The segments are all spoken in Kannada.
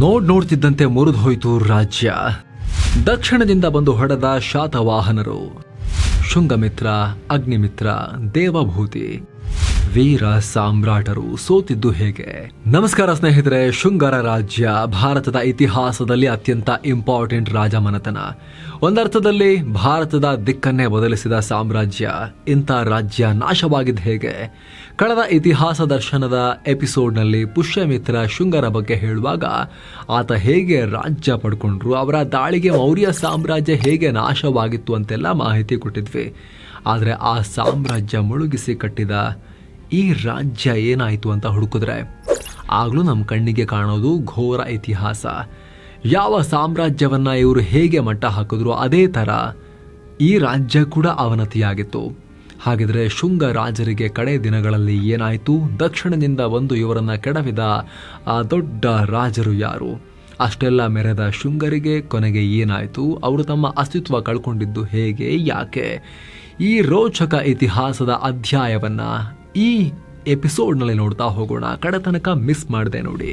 ನೋಡ್ ನೋಡ್ತಿದ್ದಂತೆ ಮುರಿದು ಹೋಯಿತು ರಾಜ್ಯ. ದಕ್ಷಿಣದಿಂದ ಬಂದು ಹೊಡೆದ ಶಾತವಾಹನರು. ಶುಂಗಮಿತ್ರ ಅಗ್ನಿಮಿತ್ರ ದೇವಭೂತಿ. ವೀರ ಸಾಮ್ರಾಟರು ಸೋತಿದ್ದು ಹೇಗೆ? ನಮಸ್ಕಾರ ಸ್ನೇಹಿತರೆ, ಶೃಂಗಾರ ರಾಜ್ಯ ಭಾರತದ ಇತಿಹಾಸದಲ್ಲಿ ಅತ್ಯಂತ ಇಂಪಾರ್ಟೆಂಟ್ ರಾಜಮನೆತನ. ಒಂದರ್ಥದಲ್ಲಿ, ಭಾರತದ ದಿಕ್ಕನ್ನೇ ಬದಲಿಸಿದ ಸಾಮ್ರಾಜ್ಯ ಇಂಥ ರಾಜ್ಯ ನಾಶವಾಗಿದ್ದು ಹೇಗೆ? ಕಳೆದ ಇತಿಹಾಸ ದರ್ಶನದ ಎಪಿಸೋಡ್ನಲ್ಲಿ ಪುಷ್ಯಮಿತ್ರ ಶೃಂಗರ ಬಗ್ಗೆ ಹೇಳುವಾಗ, ಆತ ಹೇಗೆ ರಾಜ್ಯ ಪಡ್ಕೊಂಡ್ರು, ಅವರ ದಾಳಿಗೆ ಮೌರ್ಯ ಸಾಮ್ರಾಜ್ಯ ಹೇಗೆ ನಾಶವಾಗಿತ್ತು ಅಂತೆಲ್ಲ ಮಾಹಿತಿ ಕೊಟ್ಟಿದ್ವಿ. ಆದರೆ ಆ ಸಾಮ್ರಾಜ್ಯ ಮುಳುಗಿಸಿ ಕಟ್ಟಿದ ಈ ರಾಜ್ಯ ಏನಾಯಿತು ಅಂತ ಹುಡುಕಿದ್ರೆ ಆಗಲೂ ನಮ್ಮ ಕಣ್ಣಿಗೆ ಕಾಣೋದು ಘೋರ ಇತಿಹಾಸ. ಯಾವ ಸಾಮ್ರಾಜ್ಯವನ್ನು ಇವರು ಹೇಗೆ ಮಟ್ಟ ಹಾಕಿದ್ರು ಅದೇ ಥರ ಈ ರಾಜ್ಯ ಕೂಡ ಅವನತಿಯಾಗಿತ್ತು. ಹಾಗಿದ್ರೆ ಶುಂಗ ರಾಜರಿಗೆ ಕಡೆ ದಿನಗಳಲ್ಲಿ ಏನಾಯಿತು? ದಕ್ಷಿಣದಿಂದ ಬಂದು ಇವರನ್ನು ಕೆಡವಿದ ಆ ದೊಡ್ಡ ರಾಜರು ಯಾರು? ಅಷ್ಟೆಲ್ಲ ಮೆರೆದ ಶೃಂಗರಿಗೆ ಕೊನೆಗೆ ಏನಾಯಿತು? ಅವರು ತಮ್ಮ ಅಸ್ತಿತ್ವ ಕಳ್ಕೊಂಡಿದ್ದು ಹೇಗೆ? ಯಾಕೆ? ಈ ರೋಚಕ ಇತಿಹಾಸದ ಅಧ್ಯಾಯವನ್ನ ಈ ಎಪಿಸೋಡ್ನಲ್ಲಿ ನೋಡ್ತಾ ಹೋಗೋಣ. ಕಡೆ ತನಕ ಮಿಸ್ ಮಾಡಿದೆ ನೋಡಿ.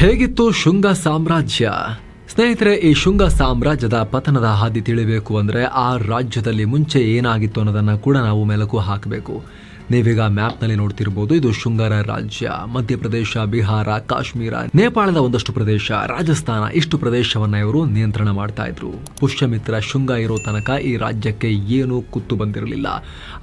ಹೇಗಿತ್ತು ಶುಂಗ ಸಾಮ್ರಾಜ್ಯ? ಸ್ನೇಹಿತರೆ, ಈ ಶುಂಗ ಸಾಮ್ರಾಜ್ಯದ ಪತನದ ಹಾದಿ ತಿಳಿಬೇಕು ಅಂದರೆ ಆ ರಾಜ್ಯದಲ್ಲಿ ಮುಂಚೆ ಏನಾಗಿತ್ತು ಅನ್ನೋದನ್ನು ಕೂಡ ನಾವು ಮೆಲುಕು ಹಾಕಬೇಕು. ನೀವೀಗ ಮ್ಯಾಪ್ನಲ್ಲಿ ನೋಡ್ತಿರ್ಬೋದು, ಇದು ಶೃಂಗಾರ ರಾಜ್ಯ, ಮಧ್ಯಪ್ರದೇಶ, ಬಿಹಾರ, ಕಾಶ್ಮೀರ, ನೇಪಾಳದ ಒಂದಷ್ಟು ಪ್ರದೇಶ, ರಾಜಸ್ಥಾನ, ಇಷ್ಟು ಪ್ರದೇಶವನ್ನ ಇವರು ನಿಯಂತ್ರಣ ಮಾಡ್ತಾ ಇದ್ರು. ಪುಷ್ಯಮಿತ್ರ ಶೃಂಗ ಇರೋ ತನಕ ಈ ರಾಜ್ಯಕ್ಕೆ ಏನೂ ಕುತ್ತು ಬಂದಿರಲಿಲ್ಲ.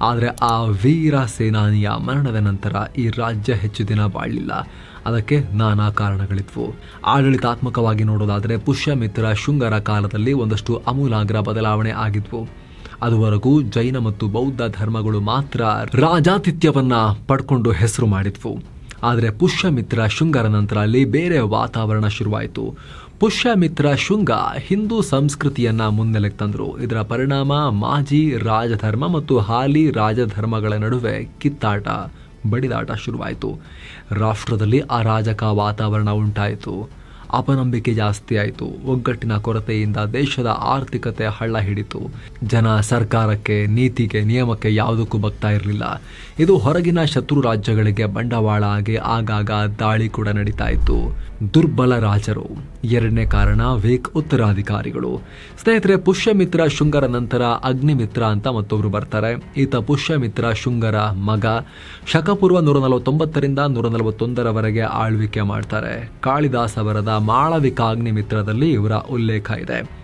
ಆದರೆ ಆ ವೀರ ಸೇನಾನಿಯ ಮರಣದ ನಂತರ ಈ ರಾಜ್ಯ ಹೆಚ್ಚು ದಿನ ಬಾಳಲಿಲ್ಲ. ಅದಕ್ಕೆ ನಾನಾ ಕಾರಣಗಳಿದ್ವು. ಆಡಳಿತಾತ್ಮಕವಾಗಿ ನೋಡೋದಾದರೆ ಪುಷ್ಯಮಿತ್ರ ಶೃಂಗರ ಕಾಲದಲ್ಲಿ ಒಂದಷ್ಟು ಅಮೂಲಾಗ್ರ ಬದಲಾವಣೆ ಆಗಿದ್ವು. ಅದುವರೆಗೂ ಜೈನ ಮತ್ತು ಬೌದ್ಧ ಧರ್ಮಗಳು ಮಾತ್ರ ರಾಜಾತಿಥ್ಯವನ್ನ ಪಡ್ಕೊಂಡು ಹೆಸರು ಮಾಡಿದ್ವು. ಆದರೆ ಪುಷ್ಯಮಿತ್ರ ಶೃಂಗರ ನಂತರ ಅಲ್ಲಿ ಬೇರೆ ವಾತಾವರಣ ಶುರುವಾಯಿತು. ಪುಷ್ಯಮಿತ್ರ ಶೃಂಗ ಹಿಂದೂ ಸಂಸ್ಕೃತಿಯನ್ನ ಮುನ್ನೆಲೆಗೆ ತಂದರು. ಇದರ ಪರಿಣಾಮ ಮಾಜಿ ರಾಜಧರ್ಮ ಮತ್ತು ಹಾಲಿ ರಾಜಧರ್ಮಗಳ ನಡುವೆ ಕಿತ್ತಾಟ, ಬಡಿದಾಟ ಶುರುವಾಯಿತು. ರಾಷ್ಟ್ರದಲ್ಲಿ ಅರಾಜಕ ವಾತಾವರಣ ಉಂಟಾಯಿತು. ಅಪನಂಬಿಕೆ ಜಾಸ್ತಿ ಆಯಿತು. ಒಗ್ಗಟ್ಟಿನ ಕೊರತೆಯಿಂದ ದೇಶದ ಆರ್ಥಿಕತೆ ಹಳ್ಳ ಹಿಡಿತು. ಜನ ಸರ್ಕಾರಕ್ಕೆ, ನೀತಿಗೆ, ನಿಯಮಕ್ಕೆ ಯಾವುದಕ್ಕೂ ಬಗ್ತಾ ಇರಲಿಲ್ಲ. ಇದು ಹೊರಗಿನ ಶತ್ರು ರಾಜ್ಯಗಳಿಗೆ ಬಂಡವಾಳ ಆಗಿ ಆಗಾಗ ದಾಳಿ ಕೂಡ ನಡೀತಾ ಇತ್ತು. ದುರ್ಬಲ ರಾಜರು. ಎರಡನೇ ಕಾರಣ ವೇಕ್ ಉತ್ತರಾಧಿಕಾರಿಗಳು. ಸ್ನೇಹಿತರೆ, ಪುಷ್ಯಮಿತ್ರ ಶೃಂಗರ ನಂತರ ಅಗ್ನಿಮಿತ್ರ ಅಂತ ಮತ್ತೊಬ್ರು ಬರ್ತಾರೆ. ಈತ ಪುಷ್ಯಮಿತ್ರ ಶೃಂಗರ ಮಗ. ಶಕಪೂರ್ವ ನೂರ ನಲವತ್ತೊಂಬತ್ತರಿಂದ ನೂರ ನಲವತ್ತೊಂದರವರೆಗೆ ಆಳ್ವಿಕೆ ಮಾಡ್ತಾರೆ. ಕಾಳಿದಾಸ ಬರದ ಮಾಳವಿಕಾಗ್ನಿಮಿತ್ರದಲ್ಲಿ ಇವರ ಉಲ್ಲೇಖ ಇದೆ.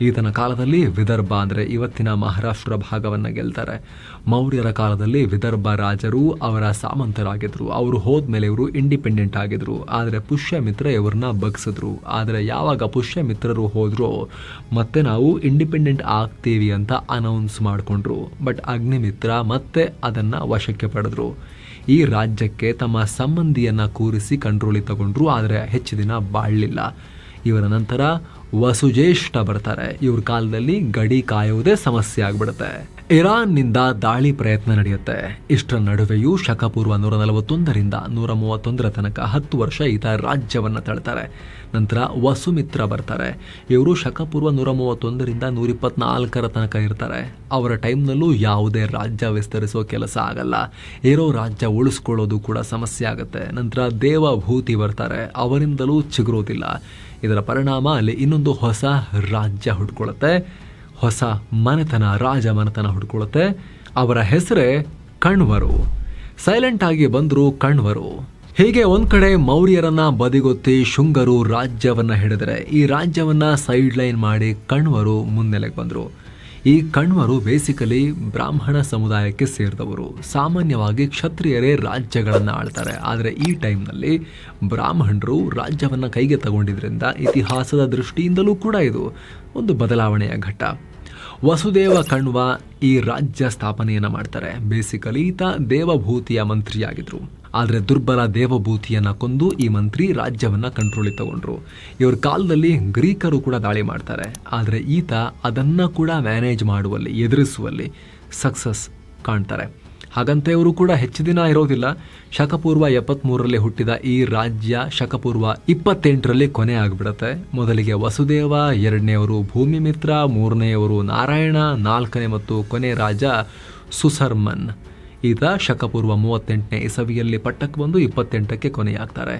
ಈತನ ಕಾಲದಲ್ಲಿ ವಿದರ್ಭ ಅಂದರೆ ಇವತ್ತಿನ ಮಹಾರಾಷ್ಟ್ರ ಭಾಗವನ್ನು ಗೆಲ್ತಾರೆ. ಮೌರ್ಯರ ಕಾಲದಲ್ಲಿ ವಿದರ್ಭ ರಾಜರು ಅವರ ಸಾಮಂತರಾಗಿದ್ದರು ಅವರು ಹೋದ್ಮೇಲೆ ಇವರು ಇಂಡಿಪೆಂಡೆಂಟ್ ಆಗಿದ್ರು. ಆದರೆ ಪುಷ್ಯಮಿತ್ರ ಇವ್ರನ್ನ ಬಗ್ಸಿದ್ರು. ಆದರೆ ಯಾವಾಗ ಪುಷ್ಯಮಿತ್ರರು ಹೋದರೂ ಮತ್ತೆ ನಾವು ಇಂಡಿಪೆಂಡೆಂಟ್ ಆಗ್ತೀವಿ ಅಂತ ಅನೌನ್ಸ್ ಮಾಡಿಕೊಂಡ್ರು. ಬಟ್ ಅಗ್ನಿಮಿತ್ರ ಮತ್ತೆ ಅದನ್ನು ವಶಕ್ಕೆ ಪಡೆದ್ರು. ಈ ರಾಜ್ಯಕ್ಕೆ ತಮ್ಮ ಸಂಬಂಧಿಯನ್ನ ಕೂರಿಸಿ ಕಂಟ್ರೋಲಿ ತಗೊಂಡ್ರು, ಆದರೆ ಹೆಚ್ಚು ದಿನ ಬಾಳಲಿಲ್ಲ. ಇವರ ನಂತರ ವಸುಜೇಷ್ಠ ಬರ್ತಾರೆ. ಇವ್ರ ಕಾಲದಲ್ಲಿ ಗಡಿ ಕಾಯುವುದೇ ಸಮಸ್ಯೆ ಆಗ್ಬಿಡುತ್ತೆ. ಇರಾನ್ನಿಂದ ದಾಳಿ ಪ್ರಯತ್ನ ನಡೆಯುತ್ತೆ. ಇಷ್ಟರ ನಡುವೆಯೂ ಶಕಪೂರ್ವ ನೂರ ನಲವತ್ತೊಂದರಿಂದ ನೂರ ಮೂವತ್ತೊಂದರ ತನಕ ಹತ್ತು ವರ್ಷ ಈತ ರಾಜ್ಯವನ್ನು ತಳ್ತಾರೆ. ನಂತರ ವಸುಮಿತ್ರ ಬರ್ತಾರೆ. ಇವರು ಶಕಪೂರ್ವ ನೂರ ಮೂವತ್ತೊಂದರಿಂದ ನೂರ ಇಪ್ಪತ್ನಾಲ್ಕರ ತನಕ ಇರ್ತಾರೆ. ಅವರ ಟೈಮ್ನಲ್ಲೂ ಯಾವುದೇ ರಾಜ್ಯ ವಿಸ್ತರಿಸೋ ಕೆಲಸ ಆಗಲ್ಲ. ಇರೋ ರಾಜ್ಯ ಉಳಿಸ್ಕೊಳ್ಳೋದು ಕೂಡ ಸಮಸ್ಯೆ ಆಗುತ್ತೆ. ನಂತರ ದೇವಭೂತಿ ಬರ್ತಾರೆ. ಅವರಿಂದಲೂ ಚಿಗುರೋದಿಲ್ಲ. ಇದರ ಪರಿಣಾಮ ಅಲ್ಲಿ ಇನ್ನೊಂದು ಹೊಸ ರಾಜ್ಯ ಹುಡ್ಕೊಳ್ಳುತ್ತೆ ಹೊಸ ಮನೆತನ, ರಾಜ ಮನೆತನ ಹುಡ್ಕೊಳ್ಳುತ್ತೆ ಅವರ ಹೆಸರೇ ಕಣ್ವರು. ಸೈಲೆಂಟ್ ಆಗಿ ಬಂದರು ಕಣ್ವರು. ಹೀಗೆ ಒಂದ್ ಕಡೆ ಮೌರ್ಯರನ್ನ ಬದಿಗೊತ್ತಿ ಶುಂಗರು ರಾಜ್ಯವನ್ನ ಹಿಡಿದರೆ, ಈ ರಾಜ್ಯವನ್ನ ಸೈಡ್ ಲೈನ್ ಮಾಡಿ ಕಣ್ವರು ಮುನ್ನೆಲೆಗೆ ಬಂದರು. ಈ ಕಣ್ವರು ಬೇಸಿಕಲಿ ಬ್ರಾಹ್ಮಣ ಸಮುದಾಯಕ್ಕೆ ಸೇರಿದವರು. ಸಾಮಾನ್ಯವಾಗಿ ಕ್ಷತ್ರಿಯರೇ ರಾಜ್ಯಗಳನ್ನು ಆಳ್ತಾರೆ. ಆದರೆ ಈ ಟೈಮ್ನಲ್ಲಿ ಬ್ರಾಹ್ಮಣರು ರಾಜ್ಯವನ್ನು ಕೈಗೆ ತಗೊಂಡಿದ್ರಿಂದ ಇತಿಹಾಸದ ದೃಷ್ಟಿಯಿಂದಲೂ ಕೂಡ ಇದು ಒಂದು ಬದಲಾವಣೆಯ ಘಟ್ಟ. ವಸುದೇವ ಕಣ್ವ ಈ ರಾಜ್ಯ ಸ್ಥಾಪನೆಯನ್ನು ಮಾಡ್ತಾರೆ. ಬೇಸಿಕಲಿ ಈತ ದೇವಭೂತಿಯ ಮಂತ್ರಿಯಾಗಿದ್ರು. ಆದರೆ ದುರ್ಬಲ ದೇವಭೂತಿಯನ್ನು ಕೊಂದು ಈ ಮಂತ್ರಿ ರಾಜ್ಯವನ್ನು ಕಂಟ್ರೋಲಿಗೆ ತಗೊಂಡ್ರು. ಇವ್ರ ಕಾಲದಲ್ಲಿ ಗ್ರೀಕರು ಕೂಡ ದಾಳಿ ಮಾಡ್ತಾರೆ. ಆದರೆ ಈತ ಅದನ್ನು ಕೂಡ ಮ್ಯಾನೇಜ್ ಮಾಡುವಲ್ಲಿ, ಎದುರಿಸುವಲ್ಲಿ ಸಕ್ಸಸ್ ಕಾಣ್ತಾರೆ. ಹಾಗಂತ ಇವರು ಕೂಡ ಹೆಚ್ಚು ದಿನ ಇರೋದಿಲ್ಲ. ಶಕಪೂರ್ವ ಎಪ್ಪತ್ಮೂರರಲ್ಲಿ ಹುಟ್ಟಿದ ಈ ರಾಜ್ಯ ಶಕಪೂರ್ವ ಇಪ್ಪತ್ತೆಂಟರಲ್ಲಿ ಕೊನೆ ಆಗಿಬಿಡುತ್ತೆ. ಮೊದಲಿಗೆ ವಸುದೇವ, ಎರಡನೆಯವರು ಭೂಮಿಮಿತ್ರ, ಮೂರನೆಯವರು ನಾರಾಯಣ, ನಾಲ್ಕನೇ ಮತ್ತು ಕೊನೆ ರಾಜ ಸುಸರ್ಮನ್. ಈತ ಶಕಪೂರ್ವ ಮೂವತ್ತೆಂಟನೇ ಇಸವಿಯಲ್ಲಿ ಪಟ್ಟಕ್ಕೆ ಬಂದು ಇಪ್ಪತ್ತೆಂಟಕ್ಕೆ ಕೊನೆಯಾಗ್ತಾರೆ.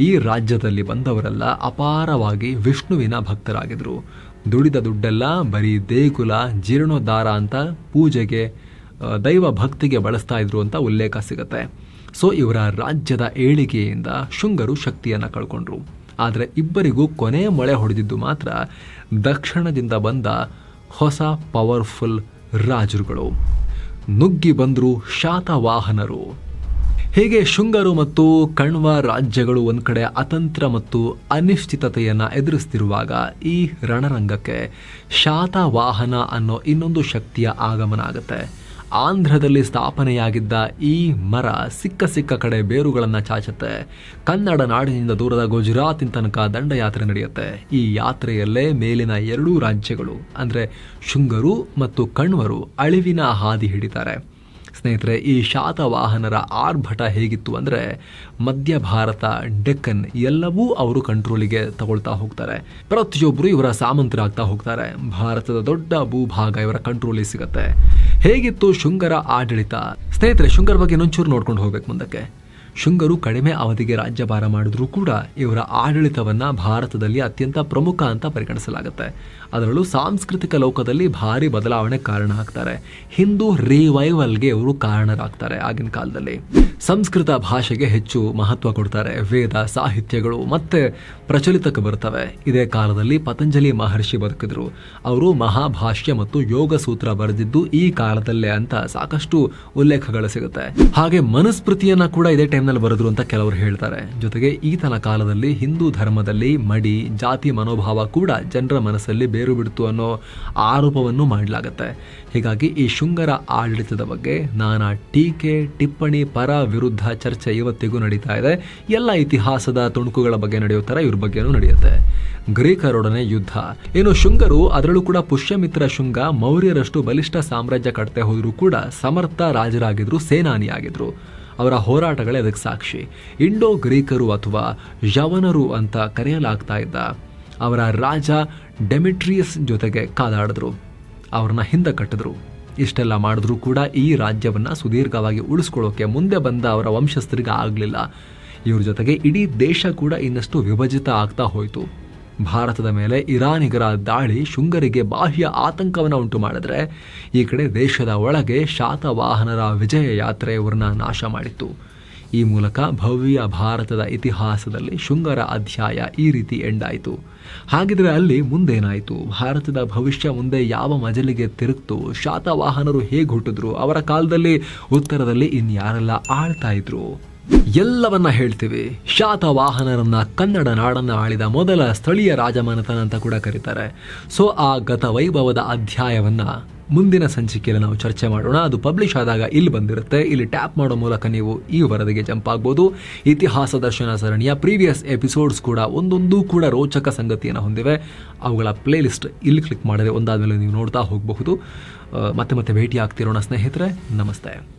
ಈ ರಾಜ್ಯದಲ್ಲಿ ಬಂದವರೆಲ್ಲ ಅಪಾರವಾಗಿ ವಿಷ್ಣುವಿನ ಭಕ್ತರಾಗಿದ್ದರು ದುಡಿದ ದುಡ್ಡೆಲ್ಲ ಬರೀ ದೇಗುಲ, ಜೀರ್ಣೋದ್ಧಾರ ಅಂತ ಪೂಜೆಗೆ ದೈವ ಭಕ್ತಿಗೆ ಬಳಸ್ತಾ ಇದ್ರು ಅಂತ ಉಲ್ಲೇಖ ಸಿಗುತ್ತೆ. ಸೊ ಇವರ ರಾಜ್ಯದ ಏಳಿಗೆಯಿಂದ ಶುಂಗರು ಶಕ್ತಿಯನ್ನು ಕಳ್ಕೊಂಡ್ರು. ಆದರೆ ಇಬ್ಬರಿಗೂ ಕೊನೆ ಮೊಳೆ ಹೊಡೆದಿದ್ದು ಮಾತ್ರ ದಕ್ಷಿಣದಿಂದ ಬಂದ ಹೊಸ ಪವರ್ಫುಲ್ ರಾಜರುಗಳು. ನುಗ್ಗಿ ಬಂದರು ಶಾತವಾಹನರು. ಹೀಗೆ ಶುಂಗರು ಮತ್ತು ಕಣ್ವ ರಾಜ್ಯಗಳು ಒಂದು ಕಡೆ ಅತಂತ್ರ ಮತ್ತು ಅನಿಶ್ಚಿತತೆಯನ್ನು ಎದುರಿಸ್ತಿರುವಾಗ ಈ ರಣರಂಗಕ್ಕೆ ಶಾತವಾಹನ ಅನ್ನೋ ಇನ್ನೊಂದು ಶಕ್ತಿಯ ಆಗಮನ ಆಗುತ್ತೆ. ಆಂಧ್ರದಲ್ಲಿ ಸ್ಥಾಪನೆಯಾಗಿದ್ದ ಈ ಮರ ಸಿಕ್ಕ ಸಿಕ್ಕ ಕಡೆ ಬೇರುಗಳನ್ನು ಚಾಚುತ್ತೆ. ಕನ್ನಡ ನಾಡಿನಿಂದ ದೂರದ ಗುಜರಾತಿನ ತನಕ ದಂಡಯಾತ್ರೆ ನಡೆಯುತ್ತೆ. ಈ ಯಾತ್ರೆಯಲ್ಲೇ ಮೇಲಿನ ಎರಡೂ ರಾಜ್ಯಗಳು, ಅಂದರೆ ಶುಂಗರು ಮತ್ತು ಕಣ್ವರು ಅಳಿವಿನ ಹಾದಿ ಹಿಡಿತಾರೆ. ಸ್ನೇಹಿತರೆ, ಈ ಶಾತವಾಹನರ ಆರ್ಭಟ ಹೇಗಿತ್ತು ಅಂದರೆ, ಮಧ್ಯ ಭಾರತ, ಡೆಕ್ಕನ್ ಎಲ್ಲವೂ ಅವರು ಕಂಟ್ರೋಲಿಗೆ ತಗೊಳ್ತಾ ಹೋಗ್ತಾರೆ. ಪ್ರತಿಯೊಬ್ಬರು ಇವರ ಸಾಮಂತರಾಗ್ತಾ ಹೋಗ್ತಾರೆ. ಭಾರತದ ದೊಡ್ಡ ಭೂಭಾಗ ಇವರ ಕಂಟ್ರೋಲಿಗೆ ಸಿಗುತ್ತೆ. ಹೇಗಿತ್ತು ಶುಂಗರ ಆಡಳಿತ? ಸ್ನೇಹಿತರೆ, ಶುಂಗರ ಬಗ್ಗೆ ಇನ್ನೊಂಚೂರು ನೋಡ್ಕೊಂಡು ಹೋಗ್ಬೇಕು ಮುಂದಕ್ಕೆ. ಶುಂಗರು ಕಡಿಮೆ ಅವಧಿಗೆ ರಾಜ್ಯಭಾರ ಮಾಡಿದ್ರೂ ಕೂಡ ಇವರ ಆಡಳಿತವನ್ನ ಭಾರತದಲ್ಲಿ ಅತ್ಯಂತ ಪ್ರಮುಖ ಅಂತ ಪರಿಗಣಿಸಲಾಗುತ್ತೆ. ಅದರಲ್ಲೂ ಸಾಂಸ್ಕೃತಿಕ ಲೋಕದಲ್ಲಿ ಭಾರಿ ಬದಲಾವಣೆ ಕಾರಣ ಆಗ್ತಾರೆ. ಹಿಂದೂ ರಿವೈವಲ್ಗೆ ಇವರು ಕಾರಣರಾಗ್ತಾರೆ ಆಗಿನ ಕಾಲದಲ್ಲಿ. ಸಂಸ್ಕೃತ ಭಾಷೆಗೆ ಹೆಚ್ಚು ಮಹತ್ವ ಕೊಡ್ತಾರೆ. ವೇದ, ಸಾಹಿತ್ಯಗಳು ಮತ್ತೆ ಪ್ರಚಲಿತಕ್ಕೆ ಬರ್ತವೆ ಇದೇ ಕಾಲದಲ್ಲಿ ಪತಂಜಲಿ ಮಹರ್ಷಿ ಬದುಕಿದ್ರು. ಅವರು ಮಹಾಭಾಷ್ಯ ಮತ್ತು ಯೋಗ ಸೂತ್ರ ಬರೆದಿದ್ದು ಈ ಕಾಲದಲ್ಲೇ ಅಂತ ಸಾಕಷ್ಟು ಉಲ್ಲೇಖಗಳು ಸಿಗುತ್ತೆ. ಹಾಗೆ ಮನುಸ್ಮೃತಿಯನ್ನ ಕೂಡ ಇದೇ ಟೈಮ್ನಲ್ಲಿ ಬರೆದ್ರು ಅಂತ ಕೆಲವರು ಹೇಳ್ತಾರೆ. ಜೊತೆಗೆ ಈತನ ಕಾಲದಲ್ಲಿ ಹಿಂದೂ ಧರ್ಮದಲ್ಲಿ ಮಡಿ, ಜಾತಿ ಮನೋಭಾವ ಕೂಡ ಜನರ ಮನಸ್ಸಲ್ಲಿ ಬೇರು ಬಿಡ್ತು ಅನ್ನೋ ಆರೋಪವನ್ನು ಮಾಡಲಾಗುತ್ತೆ. ಹೀಗಾಗಿ ಈ ಶುಂಗರ ಆಡಳಿತದ ಬಗ್ಗೆ ನಾನಾ ಟೀಕೆ, ಟಿಪ್ಪಣಿ, ಪರ ವಿರುದ್ಧ ಚರ್ಚೆ ಇವತ್ತಿಗೂ ನಡೀತಾ ಇದೆ. ಎಲ್ಲ ಇತಿಹಾಸದ ತುಣುಕುಗಳ ಬಗ್ಗೆ ನಡೆಯೋ ಥರ ಇವ್ರ ಬಗ್ಗೆನೂ ನಡೆಯುತ್ತೆ. ಗ್ರೀಕರೊಡನೆ ಯುದ್ಧ. ಏನು ಶುಂಗರು ಅದರಲ್ಲೂ ಕೂಡ ಪುಷ್ಯಮಿತ್ರ ಶುಂಗ, ಮೌರ್ಯರಷ್ಟು ಬಲಿಷ್ಠ ಸಾಮ್ರಾಜ್ಯ ಕಟ್ತೆ ಹೋದರೂ ಕೂಡ ಸಮರ್ಥ ರಾಜರಾಗಿದ್ರು, ಸೇನಾನಿಯಾಗಿದ್ರು. ಅವರ ಹೋರಾಟಗಳೇ ಅದಕ್ಕೆ ಸಾಕ್ಷಿ. ಇಂಡೋ ಗ್ರೀಕರು ಅಥವಾ ಯವನರು ಅಂತ ಕರೆಯಲಾಗ್ತಾ ಇದ್ದ ಅವರ ರಾಜ ಡೆಮಿಟ್ರಿಯಸ್ ಜೊತೆಗೆ ಕಾದಾಡಿದ್ರು. ಅವ್ರನ್ನ ಹಿಂದೆ ಕಟ್ಟಿದ್ರು. ಇಷ್ಟೆಲ್ಲ ಮಾಡಿದ್ರೂ ಕೂಡ ಈ ರಾಜ್ಯವನ್ನು ಸುದೀರ್ಘವಾಗಿ ಉಳಿಸ್ಕೊಳ್ಳೋಕೆ ಮುಂದೆ ಬಂದ ಅವರ ವಂಶಸ್ಥರಿಗೆ ಆಗಲಿಲ್ಲ ಇವ್ರ ಜೊತೆಗೆ ಇಡೀ ದೇಶ ಕೂಡ ಇನ್ನಷ್ಟು ವಿಭಜಿತ ಆಗ್ತಾ ಹೋಯಿತು. ಭಾರತದ ಮೇಲೆ ಇರಾನಿಗರ ದಾಳಿ ಶುಂಗರಿಗೆ ಬಾಹ್ಯ ಆತಂಕವನ್ನು ಉಂಟು ಮಾಡಿದ್ರೆ ಈ ಕಡೆ ದೇಶದ ಒಳಗೆ ಶಾತವಾಹನರ ವಿಜಯ ಯಾತ್ರೆ ಇವ್ರನ್ನ ನಾಶ ಮಾಡಿತ್ತು. ಈ ಮೂಲಕ ಭವ್ಯ ಭಾರತದ ಇತಿಹಾಸದಲ್ಲಿ ಶುಂಗರ ಅಧ್ಯಾಯ ಈ ರೀತಿ ಎಂಡಾಯಿತು ಹಾಗಿದ್ರೆ ಅಲ್ಲಿ ಮುಂದೇನಾಯಿತು? ಭಾರತದ ಭವಿಷ್ಯ ಮುಂದೆ ಯಾವ ಮಜಲಿಗೆ ತಿರುಗ್ತು? ಶಾತವಾಹನರು ಹೇಗೆ ಹುಟ್ಟಿದ್ರು? ಅವರ ಕಾಲದಲ್ಲಿ ಉತ್ತರದಲ್ಲಿ ಇನ್ಯಾರೆಲ್ಲ ಆಳ್ತಾ ಇದ್ರು? ಎಲ್ಲವನ್ನ ಹೇಳ್ತೀವಿ. ಶಾತವಾಹನರನ್ನ ಕನ್ನಡ ನಾಡನ್ನ ಆಳಿದ ಮೊದಲ ಸ್ಥಳೀಯ ರಾಜಮನೆತನ ಅಂತ ಕೂಡ ಕರೀತಾರೆ. ಸೊ, ಆ ಗತ ವೈಭವದ ಅಧ್ಯಾಯವನ್ನ ಮುಂದಿನ ಸಂಚಿಕೆಯಲ್ಲಿ ನಾವು ಚರ್ಚೆ ಮಾಡೋಣ. ಅದು ಪಬ್ಲಿಷ್ ಆದಾಗ ಇಲ್ಲಿ ಬಂದಿರುತ್ತೆ. ಇಲ್ಲಿ ಟ್ಯಾಪ್ ಮಾಡೋ ಮೂಲಕ ನೀವು ಈ ವರದಿಗೆ ಜಂಪ್ ಆಗ್ಬೋದು. ಇತಿಹಾಸ ದರ್ಶನ ಸರಣಿಯ ಪ್ರೀವಿಯಸ್ ಎಪಿಸೋಡ್ಸ್ ಕೂಡ ಒಂದೊಂದು ಕೂಡ ರೋಚಕ ಸಂಗತಿಯನ್ನು ಹೊಂದಿವೆ. ಅವುಗಳ ಪ್ಲೇಲಿಸ್ಟ್ ಇಲ್ಲಿ ಕ್ಲಿಕ್ ಮಾಡಿದ್ರೆ ಒಂದಾದ್ಮೇಲೆ ನೀವು ನೋಡ್ತಾ ಹೋಗಬಹುದು. ಮತ್ತೆ ಮತ್ತೆ ಭೇಟಿ ಆಗ್ತಿರೋಣ ಸ್ನೇಹಿತರೆ. ನಮಸ್ತೆ.